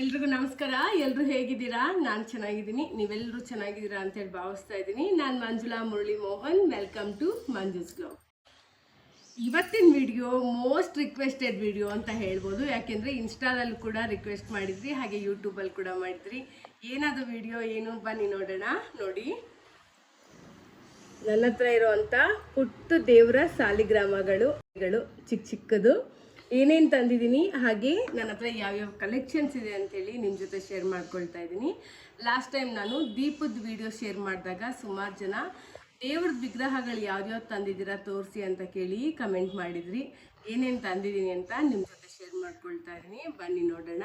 ಎಲ್ರಿಗೂ ನಮಸ್ಕಾರ. ಎಲ್ಲರೂ ಹೇಗಿದ್ದೀರಾ? ನಾನು ಚೆನ್ನಾಗಿದ್ದೀನಿ. ನೀವೆಲ್ಲರೂ ಚೆನ್ನಾಗಿದ್ದೀರಾ ಅಂತೇಳಿ ಭಾವಿಸ್ತಾ ಇದ್ದೀನಿ. ನಾನು Manjula Murali Mohan. Welcome to Manju's glow ಇವತ್ತಿನ ವಿಡಿಯೋ ಮೋಸ್ಟ್ ರಿಕ್ವೆಸ್ಟೆಡ್ ವಿಡಿಯೋ ಅಂತ ಹೇಳ್ಬೋದು. ಯಾಕೆಂದರೆ ಇನ್ಸ್ಟಾದಲ್ಲಿ ಕೂಡ ರಿಕ್ವೆಸ್ಟ್ ಮಾಡಿದ್ರಿ, ಹಾಗೆ ಯೂಟ್ಯೂಬಲ್ಲಿ ಕೂಡ ಮಾಡಿದ್ರಿ. ಏನಾದರೂ ವಿಡಿಯೋ ಏನು ಬನ್ನಿ ನೋಡೋಣ. ನೋಡಿ. ನನ್ನ ಹತ್ರ ಇರುವಂಥ ಪುಟ್ಟ ದೇವರ ಸಾಲಿಗ್ರಾಮಗಳು ಗಳು ಚಿಕ್ಕ ಚಿಕ್ಕದು. ಏನೇನು ತಂದಿದ್ದೀನಿ, ಹಾಗೆ ನನ್ನ ಹತ್ರ ಯಾವ್ಯಾವ ಕಲೆಕ್ಷನ್ಸ್ ಇದೆ ಅಂತೇಳಿ ನಿಮ್ಮ ಜೊತೆ ಶೇರ್ ಮಾಡ್ಕೊಳ್ತಾ ಇದ್ದೀನಿ. ಲಾಸ್ಟ್ ಟೈಮ್ ನಾನು ದೀಪದ ವಿಡಿಯೋ ಶೇರ್ ಮಾಡಿದಾಗ ಸುಮಾರು ಜನ, ದೇವ್ರದ ವಿಗ್ರಹಗಳು ಯಾವ್ಯಾವ್ದು ತಂದಿದ್ದೀರಾ ತೋರಿಸಿ ಅಂತ ಕೇಳಿ ಕಮೆಂಟ್ ಮಾಡಿದ್ರಿ. ಏನೇನು ತಂದಿದ್ದೀನಿ ಅಂತ ನಿಮ್ಮ ಜೊತೆ ಶೇರ್ ಮಾಡ್ಕೊಳ್ತಾ ಇದ್ದೀನಿ. ಬನ್ನಿ ನೋಡೋಣ.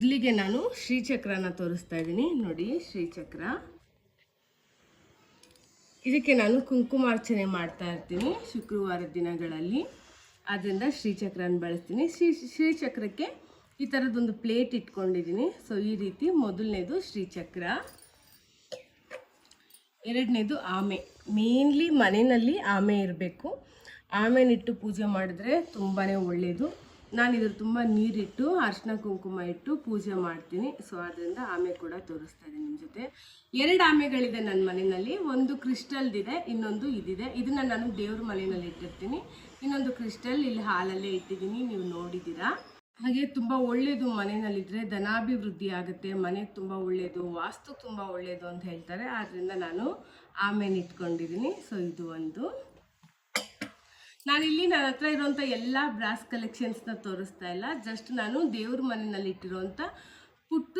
ಇಲ್ಲಿಗೆ ನಾನು ಶ್ರೀಚಕ್ರನ ತೋರಿಸ್ತಾ ಇದ್ದೀನಿ. ನೋಡಿ, ಶ್ರೀಚಕ್ರ. ಇದಕ್ಕೆ ನಾನು ಕುಂಕುಮಾರ್ಚನೆ ಮಾಡ್ತಾ ಇರ್ತೀನಿ ಶುಕ್ರವಾರ ದಿನಗಳಲ್ಲಿ. ಆದ್ದರಿಂದ ಶ್ರೀಚಕ್ರನ ಬಳಸ್ತೀನಿ. ಶ್ರೀ, ಶ್ರೀಚಕ್ರಕ್ಕೆ ಈ ಥರದ್ದೊಂದು ಪ್ಲೇಟ್ ಇಟ್ಕೊಂಡಿದ್ದೀನಿ. ಸೊ ಈ ರೀತಿ ಮೊದಲನೇದು ಶ್ರೀಚಕ್ರ, ಎರಡನೇದು ಆಮೆ. ಮೇನ್ಲಿ ಮನೆಯಲ್ಲಿ ಆಮೆ ಇರಬೇಕು. ಆಮೆನಿಟ್ಟು ಪೂಜೆ ಮಾಡಿದ್ರೆ ತುಂಬಾ ಒಳ್ಳೆಯದು ನಾನು ಇದ್ರ ತುಂಬ ನೀರಿಟ್ಟು, ಅರ್ಶಿನ ಕುಂಕುಮ ಇಟ್ಟು ಪೂಜೆ ಮಾಡ್ತೀನಿ. ಸೊ ಅದರಿಂದ ಆಮೆ ಕೂಡ ತೋರಿಸ್ತಾ ಇದ್ದೀನಿ ನಿಮ್ಮ ಜೊತೆ. ಎರಡು ಆಮೆಗಳಿದೆ ನನ್ನ ಮನೆಯಲ್ಲಿ. ಒಂದು ಕ್ರಿಸ್ಟಲ್ದಿದೆ, ಇನ್ನೊಂದು ಇದಿದೆ. ಇದನ್ನ ನಾನು ದೇವ್ರ ಮನೆಯಲ್ಲಿ ಇಟ್ಟಿರ್ತೀನಿ. ಇನ್ನೊಂದು ಕ್ರಿಸ್ಟಲ್ ಇಲ್ಲಿ ಹಾಲಲ್ಲೇ ಇಟ್ಟಿದ್ದೀನಿ. ನೀವು ನೋಡಿದ್ದೀರಾ? ಹಾಗೆ ತುಂಬ ಒಳ್ಳೆಯದು ಮನೆಯಲ್ಲಿದ್ದರೆ ಧನಾಭಿವೃದ್ಧಿ ಆಗುತ್ತೆ. ಮನೆಗೆ ತುಂಬ ಒಳ್ಳೆಯದು ವಾಸ್ತು ತುಂಬ ಒಳ್ಳೆಯದು ಅಂತ ಹೇಳ್ತಾರೆ. ಆದ್ದರಿಂದ ನಾನು ಆಮೇಲೆ ಇಟ್ಕೊಂಡಿದ್ದೀನಿ. ಸೊ ಇದು ಒಂದು. ನಾನಿಲ್ಲಿ ನನ್ನ ಹತ್ರ ಇರುವಂಥ ಎಲ್ಲ ಬ್ರಾಸ್ ಕಲೆಕ್ಷನ್ಸ್ನ ತೋರಿಸ್ತಾ ಇಲ್ಲ. ಜಸ್ಟ್ ನಾನು ದೇವ್ರ ಮನೆಯಲ್ಲಿ ಇಟ್ಟಿರುವಂಥ ಪುಟ್ಟ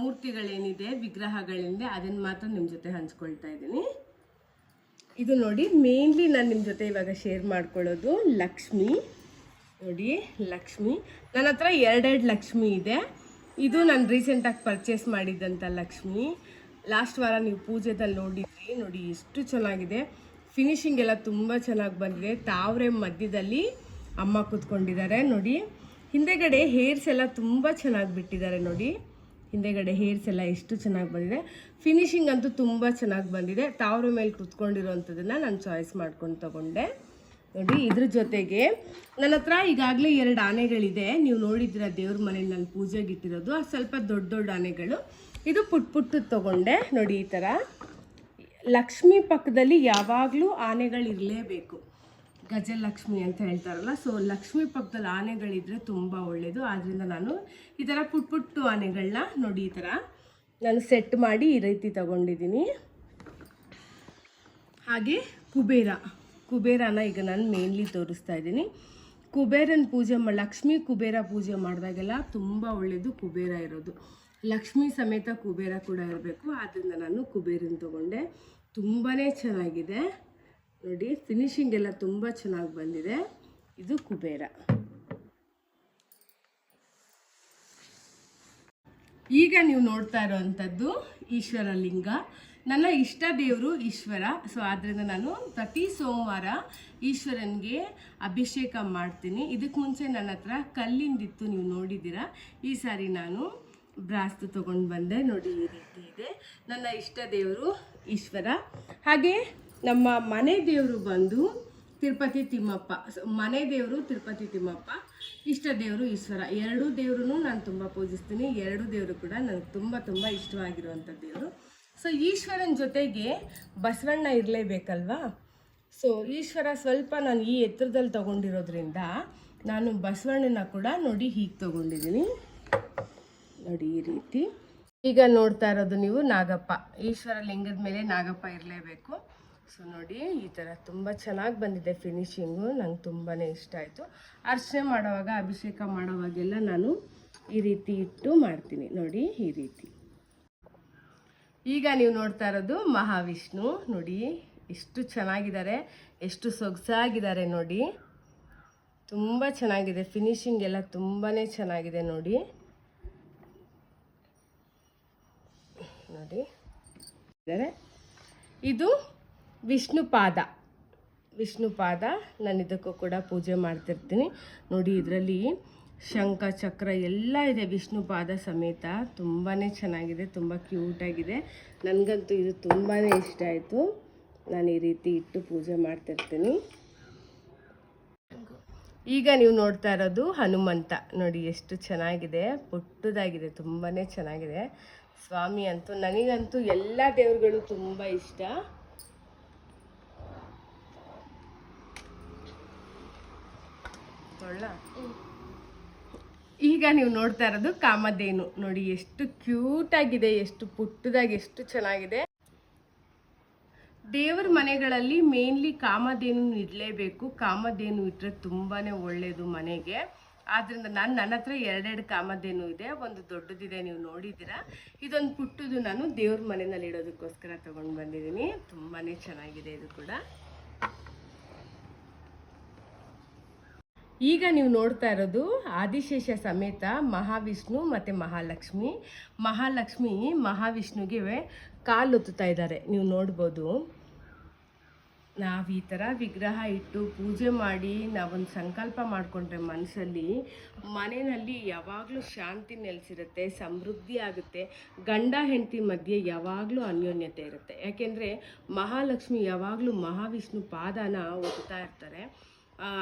ಮೂರ್ತಿಗಳೇನಿದೆ ವಿಗ್ರಹಗಳೇನಿದೆ ಅದನ್ನು ಮಾತ್ರ ನಿಮ್ಮ ಜೊತೆ ಹಂಚ್ಕೊಳ್ತಾ ಇದ್ದೀನಿ. ಇದು ನೋಡಿ ಮೇನ್ಲಿ ನಾನು ನಿಮ್ಮ ಜೊತೆ ಇವಾಗ ಶೇರ್ ಮಾಡ್ಕೊಳ್ಳೋದು ಲಕ್ಷ್ಮಿ. ನೋಡಿ, ಲಕ್ಷ್ಮಿ. ನನ್ನ ಹತ್ರ ಎರಡೆರಡು ಲಕ್ಷ್ಮಿ ಇದೆ. ಇದು ನಾನು ರೀಸೆಂಟಾಗಿ ಪರ್ಚೇಸ್ ಮಾಡಿದ್ದಂಥ ಲಕ್ಷ್ಮಿ. ಲಾಸ್ಟ್ ವಾರ ನೀವು ಪೂಜೆದಲ್ಲಿ ನೋಡಿದ್ರಿ. ನೋಡಿ, ಎಷ್ಟು ಚೆನ್ನಾಗಿದೆ. ಫಿನಿಶಿಂಗ್ ಎಲ್ಲ ತುಂಬ ಚೆನ್ನಾಗಿ ಬಂದಿದೆ. ತಾವ್ರೆ ಮಧ್ಯದಲ್ಲಿ ಅಮ್ಮ ಕೂತ್ಕೊಂಡಿದ್ದಾರೆ, ನೋಡಿ. ಹಿಂದೆಗಡೆ ಹೇರ್ಸ್ ಎಲ್ಲ ತುಂಬ ಚೆನ್ನಾಗಿ ಬಿಟ್ಟಿದ್ದಾರೆ, ನೋಡಿ. ಹಿಂದೆಗಡೆ ಹೇರ್ಸ್ ಎಲ್ಲ ಎಷ್ಟು ಚೆನ್ನಾಗಿ ಬಂದಿದೆ. ಫಿನಿಶಿಂಗ್ ಅಂತೂ ತುಂಬ ಚೆನ್ನಾಗಿ ಬಂದಿದೆ. ತಾವ್ರೆ ಮೇಲೆ ಕೂತ್ಕೊಂಡಿರೋವಂಥದ್ದನ್ನು ನಾನು ಚಾಯ್ಸ್ ಮಾಡ್ಕೊಂಡು ತಗೊಂಡೆ. ನೋಡಿ, ಇದ್ರ ಜೊತೆಗೆ ನನ್ನ ಹತ್ರ ಈಗಾಗಲೇ ಎರಡು ಆನೆಗಳಿದೆ. ನೀವು ನೋಡಿದ್ದೀರ, ದೇವ್ರ ಮನೇಲಿ ನಾನು ಪೂಜೆಗೆ ಇಟ್ಟಿರೋದು. ಸ್ವಲ್ಪ ದೊಡ್ಡ ದೊಡ್ಡ ಆನೆಗಳು. ಇದು ಪುಟ್ ಪುಟ್ಟದ್ದು ತಗೊಂಡೆ, ನೋಡಿ, ಈ ಥರ ಲಕ್ಷ್ಮಿ ಪಕ್ಕದಲ್ಲಿ ಯಾವಾಗಲೂ ಆನೆಗಳಿರಲೇಬೇಕು. ಗಜಲಕ್ಷ್ಮಿ ಅಂತ ಹೇಳ್ತಾರಲ್ಲ ಸೊ ಲಕ್ಷ್ಮಿ ಪಕ್ಕದಲ್ಲಿ ಆನೆಗಳಿದ್ರೆ ತುಂಬ ಒಳ್ಳೆಯದು ಆದ್ದರಿಂದ ನಾನು ಈ ಥರ ಪುಟ್ ಪುಟ್ಟು ಆನೆಗಳನ್ನ ನೋಡಿ ಈ ಥರ ನಾನು ಸೆಟ್ ಮಾಡಿ ಈ ರೀತಿ ತಗೊಂಡಿದ್ದೀನಿ. ಹಾಗೆ ಕುಬೇರ. ಕುಬೇರನ ಈಗ ನಾನು ಮೇನ್ಲಿ ತೋರಿಸ್ತಾ ಇದ್ದೀನಿ. ಕುಬೇರನ ಪೂಜೆ ಮಾ, ಲಕ್ಷ್ಮಿ ಕುಬೇರ ಪೂಜೆ ಮಾಡಿದಾಗೆಲ್ಲ ತುಂಬ ಒಳ್ಳೆಯದು ಕುಬೇರ ಇರೋದು. ಲಕ್ಷ್ಮಿ ಸಮೇತ ಕುಬೇರ ಕೂಡ ಇರಬೇಕು. ಆದ್ದರಿಂದ ನಾನು ಕುಬೇರನ ತೊಗೊಂಡೆ. ತುಂಬಾ ಚೆನ್ನಾಗಿದೆ. ನೋಡಿ ಫಿನಿಶಿಂಗ್ ಎಲ್ಲ ತುಂಬ ಚೆನ್ನಾಗಿ ಬಂದಿದೆ. ಇದು ಕುಬೇರ. ಈಗ ನೀವು ನೋಡ್ತಾ ಇರೋವಂಥದ್ದು ಈಶ್ವರ ಲಿಂಗ. ನನ್ನ ಇಷ್ಟ ದೇವರು ಈಶ್ವರ. ಸೊ ಆದ್ದರಿಂದ ನಾನು ಪ್ರತಿ ಸೋಮವಾರ ಈಶ್ವರನಿಗೆ ಅಭಿಷೇಕ ಮಾಡ್ತೀನಿ. ಇದಕ್ಕೆ ಮುಂಚೆ ನನ್ನ ಹತ್ರ ಕಲ್ಲಿಂದಿತ್ತು ನೀವು ನೋಡಿದ್ದೀರಾ. ಈ ಸಾರಿ ನಾನು ಬ್ರಾಸ್ತು ತೊಗೊಂಡು ಬಂದೆ. ನೋಡಿ ಈ ರೀತಿ ಇದೆ. ನನ್ನ ಇಷ್ಟ ದೇವರು ಈಶ್ವರ. ಹಾಗೆ ನಮ್ಮ ಮನೆ ದೇವರು ಬಂದು ತಿರುಪತಿ ತಿಮ್ಮಪ್ಪ. ಮನೆ ದೇವರು ತಿರುಪತಿ ತಿಮ್ಮಪ್ಪ, ಇಷ್ಟ ದೇವರು ಈಶ್ವರ. ಎರಡೂ ದೇವ್ರೂ ನಾನು ತುಂಬ ಪೂಜಿಸ್ತೀನಿ. ಎರಡು ದೇವರು ಕೂಡ ನನಗೆ ತುಂಬ ತುಂಬ ಇಷ್ಟವಾಗಿರುವಂಥ ದೇವರು. ಸೊ, ಈಶ್ವರನ ಜೊತೆಗೆ ಬಸವಣ್ಣ ಇರಲೇಬೇಕಲ್ವಾ? ಸೊ, ಈಶ್ವರ ಸ್ವಲ್ಪ ನಾನು ಈ ಎತ್ತರದಲ್ಲಿ ತಗೊಂಡಿರೋದ್ರಿಂದ ನಾನು ಬಸವಣ್ಣನ ಕೂಡ ನೋಡಿ ಹೀಗೆ ತಗೊಂಡಿದ್ದೀನಿ ನೋಡಿ ಈ ರೀತಿ. ಈಗ ನೋಡ್ತಾ ಇರೋದು ನೀವು ನಾಗಪ್ಪ. ಈಶ್ವರ ಲಿಂಗದ ಮೇಲೆ ನಾಗಪ್ಪ ಇರಲೇಬೇಕು. ಸೊ ನೋಡಿ ಈ ಥರ ತುಂಬ ಚೆನ್ನಾಗಿ ಬಂದಿದೆ ಫಿನಿಶಿಂಗು ನಂಗೆ ತುಂಬಾ ಇಷ್ಟ ಆಯಿತು. ಅರ್ಚನೆ ಮಾಡುವಾಗ, ಅಭಿಷೇಕ ಮಾಡೋವಾಗೆಲ್ಲ ನಾನು ಈ ರೀತಿ ಇಟ್ಟು ಮಾಡ್ತೀನಿ. ನೋಡಿ ಈ ರೀತಿ. ಈಗ ನೀವು ನೋಡ್ತಾ ಇರೋದು ಮಹಾವಿಷ್ಣು. ನೋಡಿ ಎಷ್ಟು ಚೆನ್ನಾಗಿದ್ದಾರೆ, ಎಷ್ಟು ಸೊಗಸಾಗಿದ್ದಾರೆ ನೋಡಿ. ತುಂಬ ಚೆನ್ನಾಗಿದೆ. ಫಿನಿಶಿಂಗ್ ಎಲ್ಲ ತುಂಬಾ ಚೆನ್ನಾಗಿದೆ ನೋಡಿ. ನೋಡಿ. ಇದು ವಿಷ್ಣು ಪಾದ. ವಿಷ್ಣು ಪಾದ ನಾನು ಇದಕ್ಕೂ ಕೂಡ ಪೂಜೆ ಮಾಡ್ತಿರ್ತೀನಿ. ನೋಡಿ ಇದರಲ್ಲಿ ಶಂಖ ಚಕ್ರ ಎಲ್ಲ ಇದೆ ವಿಷ್ಣು ಪಾದ ಸಮೇತ. ತುಂಬಾ ಚೆನ್ನಾಗಿದೆ ತುಂಬ ಕ್ಯೂಟಾಗಿದೆ ನನಗಂತೂ ಇದು ತುಂಬಾ ಇಷ್ಟ ಆಯಿತು. ನಾನು ಈ ರೀತಿ ಇಟ್ಟು ಪೂಜೆ ಮಾಡ್ತಿರ್ತೀನಿ. ಈಗ ನೀವು ನೋಡ್ತಾ ಇರೋದು ಹನುಮಂತ. ನೋಡಿ ಎಷ್ಟು ಚೆನ್ನಾಗಿದೆ ಪುಟ್ಟದಾಗಿದೆ ತುಂಬಾ ಚೆನ್ನಾಗಿದೆ. ಸ್ವಾಮಿ ಅಂತೂ ನನಗಂತೂ ಎಲ್ಲ ದೇವರುಗಳು ತುಂಬ ಇಷ್ಟ? ಈಗ ನೀವು ನೋಡ್ತಾ ಇರೋದು ಕಾಮಧೇನು. ನೋಡಿ ಎಷ್ಟು ಕ್ಯೂಟ್ ಆಗಿದೆ, ಎಷ್ಟು ಪುಟ್ಟದಾಗಿ, ಎಷ್ಟು ಚೆನ್ನಾಗಿದೆ. ದೇವರ ಮನೆಗಳಲ್ಲಿ ಮೇನ್ಲಿ ಕಾಮಧೇನು ಇಡಲೇಬೇಕು. ಕಾಮಧೇನು ಇಟ್ಟರೆ ತುಂಬಾ ಒಳ್ಳೆಯದು ಮನೆಗೆ. ಆದ್ದರಿಂದ ನಾನು ನನ್ನ ಹತ್ರ ಎರಡೆರಡು ಕಾಮಧೇನು ಇದೆ, ಒಂದು ದೊಡ್ಡದಿದೆ ನೀವು ನೋಡಿದ್ದೀರಾ. ಇದೊಂದು ಪುಟ್ಟದು ನಾನು ದೇವ್ರ ಮನೆಯಲ್ಲಿ ಇಡೋದಕ್ಕೋಸ್ಕರ ತಗೊಂಡು ಬಂದಿದ್ದೀನಿ. ತುಂಬಾ ಚೆನ್ನಾಗಿದೆ ಇದು ಕೂಡ. ಈಗ ನೀವು ನೋಡ್ತಾ ಇರೋದು ಆದಿಶೇಷ ಸಮೇತ ಮಹಾವಿಷ್ಣು ಮತ್ತು ಮಹಾಲಕ್ಷ್ಮಿ. ಮಹಾಲಕ್ಷ್ಮಿ ಮಹಾವಿಷ್ಣುಗೆ ಕಾಲೊತ್ತುತ್ತಾ ಇದ್ದಾರೆ. ನೀವು ನೋಡ್ಬೋದು. ನಾವು ಈ ಥರ ವಿಗ್ರಹ ಇಟ್ಟು ಪೂಜೆ ಮಾಡಿ ನಾವೊಂದು ಸಂಕಲ್ಪ ಮಾಡಿಕೊಂಡ್ರೆ ಮನಸ್ಸಲ್ಲಿ ಮನೆಯಲ್ಲಿ ಯಾವಾಗಲೂ ಶಾಂತಿ ನೆಲೆಸಿರುತ್ತೆ, ಸಮೃದ್ಧಿ ಆಗುತ್ತೆ. ಗಂಡ ಹೆಂಡತಿ ಮಧ್ಯೆ ಯಾವಾಗಲೂ ಅನ್ಯೋನ್ಯತೆ ಇರುತ್ತೆ. ಯಾಕೆಂದರೆ ಮಹಾಲಕ್ಷ್ಮಿ ಯಾವಾಗಲೂ ಮಹಾವಿಷ್ಣು ಪಾದನ ಓದ್ತಾ ಇರ್ತಾರೆ.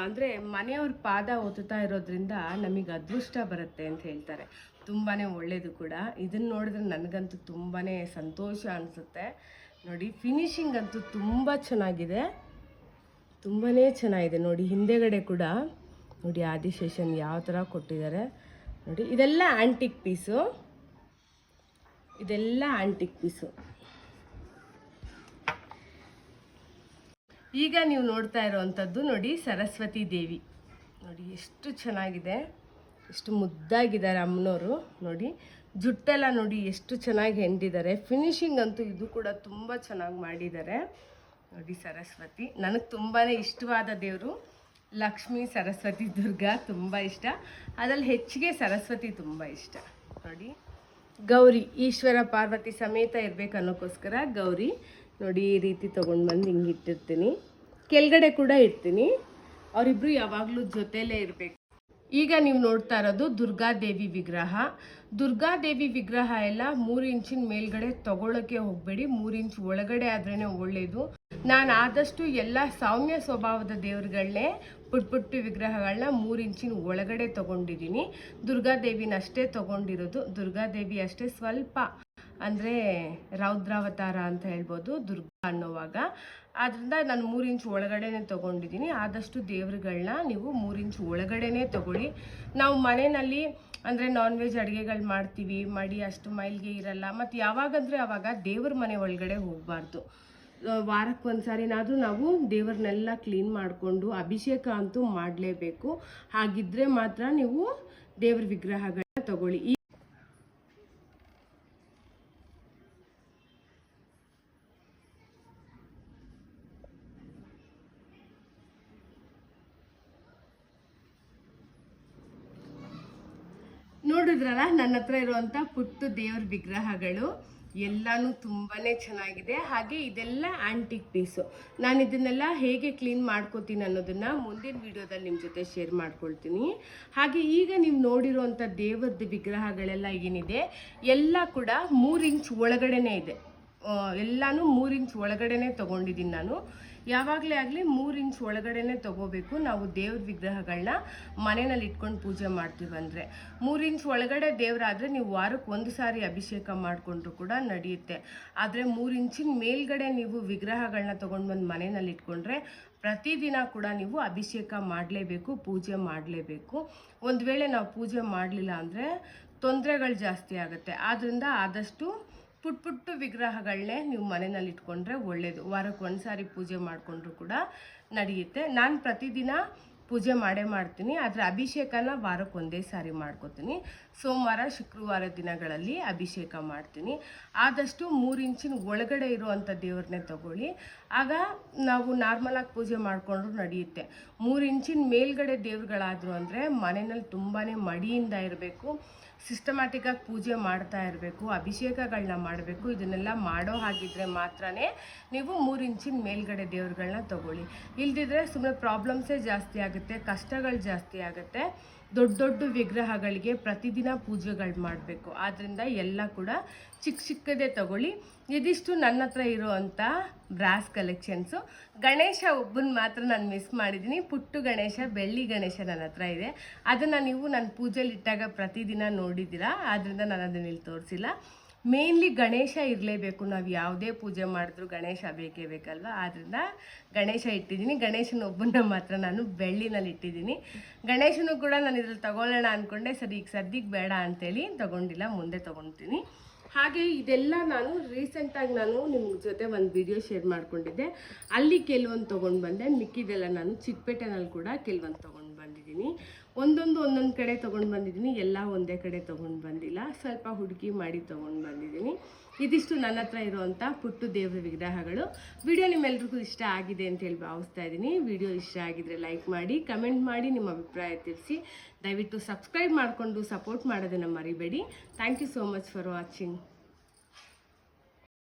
ಅಂದರೆ ಮನೆಯವ್ರ ಪಾದ ಒತ್ತುತ್ತಾ ಇರೋದ್ರಿಂದ ನಮಗೆ ಅದೃಷ್ಟ ಬರುತ್ತೆ ಅಂತ ಹೇಳ್ತಾರೆ. ತುಂಬಾ ಒಳ್ಳೆಯದು ಕೂಡ. ಇದನ್ನು ನೋಡಿದ್ರೆ ನನಗಂತೂ ತುಂಬಾ ಸಂತೋಷ ಅನಿಸುತ್ತೆ. ನೋಡಿ ಫಿನಿಶಿಂಗ್ ಅಂತೂ ತುಂಬ ಚೆನ್ನಾಗಿದೆ. ತುಂಬಾ ಚೆನ್ನಾಗಿದೆ. ನೋಡಿ, ಹಿಂದೆಗಡೆ ಕೂಡ ನೋಡಿ ಆದಿಶೇಷನ್ ಯಾವ ಥರ ಕೊಟ್ಟಿದ್ದಾರೆ. ನೋಡಿ, ಇದೆಲ್ಲ ಆ್ಯಂಟಿಕ್ ಪೀಸು ಇದೆಲ್ಲ ಆ್ಯಂಟಿಕ್ ಪೀಸು ಈಗ ನೀವು ನೋಡ್ತಾ ಇರೋವಂಥದ್ದು ನೋಡಿ, ಸರಸ್ವತಿ ದೇವಿ. ನೋಡಿ, ಎಷ್ಟು ಚೆನ್ನಾಗಿದೆ. ಎಷ್ಟು ಮುದ್ದಾಗಿದ್ದಾರೆ ಅಮ್ಮನವರು. ನೋಡಿ, ಜುಟ್ಟೆಲ್ಲ ನೋಡಿ ಎಷ್ಟು ಚೆನ್ನಾಗಿ ಹೆಂಡಿದ್ದಾರೆ. ಫಿನಿಶಿಂಗ್ ಅಂತೂ ಇದು ಕೂಡ ತುಂಬ ಚೆನ್ನಾಗಿ ಮಾಡಿದ್ದಾರೆ. ನೋಡಿ, ಸರಸ್ವತಿ. ನನಗೆ ತುಂಬಾ ಇಷ್ಟವಾದ ದೇವರು ಲಕ್ಷ್ಮಿ, ಸರಸ್ವತಿ, ದುರ್ಗಾ ತುಂಬ ಇಷ್ಟ. ಅದರಲ್ಲಿ ಹೆಚ್ಚಿಗೆ ಸರಸ್ವತಿ ತುಂಬ ಇಷ್ಟ. ನೋಡಿ, ಗೌರಿ, ಈಶ್ವರ, ಪಾರ್ವತಿ ಸಮೇತ ಇರಬೇಕು ಅನ್ನೋಕ್ಕೋಸ್ಕರ ಗೌರಿ, ನೋಡಿ, ಈ ರೀತಿ ತೊಗೊಂಡು ಬಂದು ಹಿಂಗೆ ಇಟ್ಟಿರ್ತೀನಿ. ಕೆಳಗಡೆ ಕೂಡ ಇಡ್ತೀನಿ. ಅವರಿಬ್ಬರು ಯಾವಾಗಲೂ ಜೊತೆಲೇ ಇರಬೇಕು. ಈಗ ನೀವು ನೋಡ್ತಾ ಇರೋದು ದುರ್ಗಾದೇವಿ ವಿಗ್ರಹ. ದುರ್ಗಾದೇವಿ ವಿಗ್ರಹ ಎಲ್ಲ ಮೂರು ಇಂಚಿನ ಮೇಲ್ಗಡೆ ತಗೊಳ್ಳೋಕ್ಕೆ ಹೋಗಬೇಡಿ, ಮೂರು ಇಂಚ್ ಒಳಗಡೆ ಆದ್ರೇ ಒಳ್ಳೆಯದು ನಾನು ಆದಷ್ಟು ಎಲ್ಲ ಸೌಮ್ಯ ಸ್ವಭಾವದ ದೇವ್ರುಗಳನ್ನೇ ಪುಟ್ ಪುಟ್ಟು ವಿಗ್ರಹಗಳನ್ನ ಮೂರು ಇಂಚಿನ ಒಳಗಡೆ ತಗೊಂಡಿದ್ದೀನಿ ದುರ್ಗಾದೇವಿನ ಅಷ್ಟೇ ತಗೊಂಡಿರೋದು. ದುರ್ಗಾದೇವಿ ಅಷ್ಟೇ ಸ್ವಲ್ಪ ಅಂದರೆ ರೌದ್ರಾವತಾರ ಅಂತ ಹೇಳ್ಬೋದು ದುರ್ಗಾ ಅನ್ನೋವಾಗ. ಆದ್ದರಿಂದ ನಾನು ಮೂರು ಇಂಚು ಒಳಗಡೆನೆ ತೊಗೊಂಡಿದ್ದೀನಿ. ಆದಷ್ಟು ದೇವ್ರುಗಳನ್ನ ನೀವು ಮೂರು ಇಂಚು ಒಳಗಡೆನೇ ತೊಗೊಳ್ಳಿ. ನಾವು ಮನೆಯಲ್ಲಿ ಅಂದರೆ ನಾನ್ ವೆಜ್ ಅಡುಗೆಗಳು ಮಾಡ್ತೀವಿ, ಮಡಿ ಅಷ್ಟು ಮೈಲ್ಗೆ ಇರಲ್ಲ. ಮತ್ತು ಯಾವಾಗಂದರೆ ಆವಾಗ ದೇವ್ರ ಮನೆ ಒಳಗಡೆ ಹೋಗಬಾರ್ದು. ವಾರಕ್ಕೆ ಒಂದು ಸಾರಿನಾದರೂ ನಾವು ದೇವ್ರನ್ನೆಲ್ಲ ಕ್ಲೀನ್ ಮಾಡಿಕೊಂಡು ಅಭಿಷೇಕ ಅಂತೂ ಮಾಡಲೇಬೇಕು. ಹಾಗಿದ್ರೆ ಮಾತ್ರ ನೀವು ದೇವ್ರ ವಿಗ್ರಹಗಳನ್ನ ತಗೊಳ್ಳಿ ಈ ನೋಡಿದ್ರಲ್ಲ? ನನ್ನ ಹತ್ರ ಇರುವಂಥ ಪುಟ್ಟ ದೇವ್ರ ವಿಗ್ರಹಗಳು. ಎಲ್ಲಾನು ತುಂಬಾನೇ ಚೆನ್ನಾಗಿದೆ. ಹಾಗೆ ಇದೆಲ್ಲ ಆಂಟಿಕ್ ಪೀಸು ನಾನು ಇದನ್ನೆಲ್ಲ ಹೇಗೆ ಕ್ಲೀನ್ ಮಾಡ್ಕೋತೀನಿ ಅನ್ನೋದನ್ನ ಮುಂದಿನ ವಿಡಿಯೋದಲ್ಲಿ ನಿಮ್ಮ ಜೊತೆ ಶೇರ್ ಮಾಡ್ಕೊಳ್ತೀನಿ. ಹಾಗೆ ಈಗ ನೀವು ನೋಡಿರುವಂಥ ದೇವರದ ವಿಗ್ರಹಗಳೆಲ್ಲ ಏನಿದೆ? ಎಲ್ಲ ಕೂಡ ಮೂರು ಇಂಚ್ ಒಳಗಡೆನೇ ಇದೆ. ಎಲ್ಲಾನು ಮೂರು ಇಂಚ್ ಒಳಗಡೆನೆ ತೊಗೊಂಡಿದ್ದೀನಿ ನಾನು. ಯಾವಾಗಲೇ ಆಗಲಿ ಮೂರು ಇಂಚ್ ಒಳಗಡೆನೆ ತೊಗೋಬೇಕು. ನಾವು ದೇವ್ರ ವಿಗ್ರಹಗಳನ್ನ ಮನೆಯಲ್ಲಿ ಇಟ್ಕೊಂಡು ಪೂಜೆ ಮಾಡ್ತೀವಿ ಅಂದರೆ. ಮೂರು ಇಂಚ್ ಒಳಗಡೆ ದೇವರಾದರೆ ನೀವು ವಾರಕ್ಕೆ ಒಂದು ಸಾರಿ ಅಭಿಷೇಕ ಮಾಡಿಕೊಂಡ್ರು ಕೂಡ ನಡೆಯುತ್ತೆ. ಆದರೆ ಮೂರು ಇಂಚಿನ ಮೇಲ್ಗಡೆ ನೀವು ವಿಗ್ರಹಗಳನ್ನ ತೊಗೊಂಡು ಬಂದು ಮನೆಯಲ್ಲಿ ಇಟ್ಕೊಂಡ್ರೆ ಪ್ರತಿದಿನ ಕೂಡ ನೀವು ಅಭಿಷೇಕ ಮಾಡಲೇಬೇಕು, ಪೂಜೆ ಮಾಡಲೇಬೇಕು. ಒಂದು ವೇಳೆ ನಾವು ಪೂಜೆ ಮಾಡಲಿಲ್ಲ ಅಂದರೆ ತೊಂದರೆಗಳು ಜಾಸ್ತಿ ಆಗುತ್ತೆ. ಆದ್ದರಿಂದ ಆದಷ್ಟು ಪುಟ್ ಪುಟ್ಟು ವಿಗ್ರಹಗಳನ್ನೇ ನೀವು ಮನೆಯಲ್ಲಿ ಇಟ್ಕೊಂಡ್ರೆ ಒಳ್ಳೆಯದು ವಾರಕ್ಕೆ ಒಂದು ಸಾರಿ ಪೂಜೆ ಮಾಡಿಕೊಂಡ್ರು ಕೂಡ ನಡೆಯುತ್ತೆ. ನಾನು ಪ್ರತಿದಿನ ಪೂಜೆ ಮಾಡೇ ಮಾಡ್ತೀನಿ. ಆದರೆ ಅಭಿಷೇಕನ ವಾರಕ್ಕೆ ಒಂದೇ ಸಾರಿ ಮಾಡ್ಕೋತೀನಿ. ಸೋಮವಾರ ಶುಕ್ರವಾರ ದಿನಗಳಲ್ಲಿ ಅಭಿಷೇಕ ಮಾಡ್ತೀನಿ. ಆದಷ್ಟು ಮೂರು ಇಂಚಿನ ಒಳಗಡೆ ಇರುವಂಥ ದೇವ್ರನ್ನೇ ತಗೊಳ್ಳಿ. ಆಗ ನಾವು ನಾರ್ಮಲಾಗಿ ಪೂಜೆ ಮಾಡಿಕೊಂಡ್ರು ನಡೆಯುತ್ತೆ. ಮೂರು ಇಂಚಿನ ಮೇಲ್ಗಡೆ ದೇವ್ರುಗಳಾದರು ಅಂದರೆ ಮನೆಯಲ್ಲಿ ತುಂಬಾ ಮಡಿಯಿಂದ ಇರಬೇಕು. ಸಿಸ್ಟಮ್ಯಾಟಿಕ್ಕಾಗಿ ಪೂಜೆ ಮಾಡ್ತಾ ಇರಬೇಕು. ಅಭಿಷೇಕಗಳನ್ನ ಮಾಡಬೇಕು. ಇದನ್ನೆಲ್ಲ ಮಾಡೋ ಹಾಗಿದ್ರೆ ಮಾತ್ರ ನೀವು ಮೂರು ಇಂಚಿನ ಮೇಲ್ಗಡೆ ದೇವ್ರುಗಳನ್ನ ತಗೊಳ್ಳಿ. ಇಲ್ದಿದ್ರೆ ಸುಮ್ಮನೆ ಪ್ರಾಬ್ಲಮ್ಸೇ ಜಾಸ್ತಿ ಆಗುತ್ತೆ, ಕಷ್ಟಗಳು ಜಾಸ್ತಿ ಆಗುತ್ತೆ. ದೊಡ್ಡ ದೊಡ್ಡ ವಿಗ್ರಹಗಳಿಗೆ ಪ್ರತಿದಿನ ಪೂಜೆಗಳು ಮಾಡಬೇಕು. ಆದ್ದರಿಂದ ಎಲ್ಲ ಕೂಡ ಚಿಕ್ಕ ಚಿಕ್ಕದೇ ತಗೊಳ್ಳಿ. ಇದಿಷ್ಟು ನನ್ನ ಹತ್ರ ಇರುವಂಥ ಬ್ರಾಸ್ ಕಲೆಕ್ಷನ್ಸು. ಗಣೇಶ ಒಬ್ಬನ ಮಾತ್ರ ನಾನು ಮಿಸ್ ಮಾಡಿದ್ದೀನಿ. ಪುಟ್ಟು ಗಣೇಶ, ಬೆಳ್ಳಿ ಗಣೇಶ ನನ್ನ ಹತ್ರ ಇದೆ. ಅದನ್ನು ನೀವು ನನ್ನ ಪೂಜೆಲಿಟ್ಟಾಗ ಪ್ರತಿದಿನ ನೋಡಿದ್ದೀರಾ? ಆದ್ದರಿಂದ ನಾನು ಅದನ್ನ ಇಲ್ಲಿ ತೋರಿಸಿಲ್ಲ. ಮೇನ್ಲಿ ಗಣೇಶ ಇರಲೇಬೇಕು. ನಾವು ಯಾವುದೇ ಪೂಜೆ ಮಾಡಿದ್ರು ಗಣೇಶ ಬೇಕೇ ಬೇಕಲ್ವಾ? ಆದ್ದರಿಂದ ಗಣೇಶ ಇಟ್ಟಿದ್ದೀನಿ. ಗಣೇಶನ ಒಬ್ಬನ ಮಾತ್ರ ನಾನು ಬೆಳ್ಳಿನಲ್ಲಿ ಇಟ್ಟಿದ್ದೀನಿ. ಗಣೇಶನೂ ಕೂಡ ನಾನು ಇದ್ರಲ್ಲಿ ತಗೊಳ್ಳೋಣ ಅಂದ್ಕೊಂಡೆ ಸರಿ, ಈಗ ಸದ್ಯಕ್ಕೆ ಬೇಡ ಅಂತೇಳಿ ತಗೊಂಡಿಲ್ಲ. ಮುಂದೆ ತಗೊತೀನಿ. ಹಾಗೆ ಇದೆಲ್ಲ ನಾನು ರೀಸೆಂಟಾಗಿ ನಾನು ನಿಮ್ಮ ಜೊತೆ ಒಂದು ವಿಡಿಯೋ ಶೇರ್ ಮಾಡಿಕೊಂಡಿದ್ದೆ. ಅಲ್ಲಿ ಕೆಲವೊಂದು ತೊಗೊಂಡು ಬಂದೆ. ಮಿಕ್ಕಿದೆಲ್ಲ ನಾನು ಚಿಕ್ಕಪೇಟೆನಲ್ಲಿ ಕೂಡ ಕೆಲವೊಂದು ತೊಗೊಂಡು ಬಂದಿದ್ದೀನಿ. ಒಂದೊಂದು ಒಂದೊಂದು ಕಡೆ ತೊಗೊಂಡು ಬಂದಿದ್ದೀನಿ, ಎಲ್ಲ ಒಂದೇ ಕಡೆ ತೊಗೊಂಡು ಬಂದಿಲ್ಲ. ಸ್ವಲ್ಪ ಹುಡುಕಿ ಮಾಡಿ ತೊಗೊಂಡು ಬಂದಿದ್ದೀನಿ. ಇದಿಷ್ಟು ನನ್ನ ಹತ್ರ ಇರುವಂಥ ಪುಟ್ಟು ದೇವರ ವಿಗ್ರಹಗಳು. ವಿಡಿಯೋ ನಿಮ್ಮೆಲ್ರಿಗೂ ಇಷ್ಟ ಆಗಿದೆ ಅಂತ ಹೇಳಿ ಭಾವಿಸ್ತಾ ಇದ್ದೀನಿ. ವಿಡಿಯೋ ಇಷ್ಟ ಆಗಿದ್ರೆ ಲೈಕ್ ಮಾಡಿ, ಕಮೆಂಟ್ ಮಾಡಿ, ನಿಮ್ಮ ಅಭಿಪ್ರಾಯ ತಿಳಿಸಿ. ದಯವಿಟ್ಟು ಸಬ್ಸ್ಕ್ರೈಬ್ ಮಾಡಿಕೊಂಡು ಸಪೋರ್ಟ್ ಮಾಡೋದನ್ನು ಮರಿಬೇಡಿ. Thank you so much for watching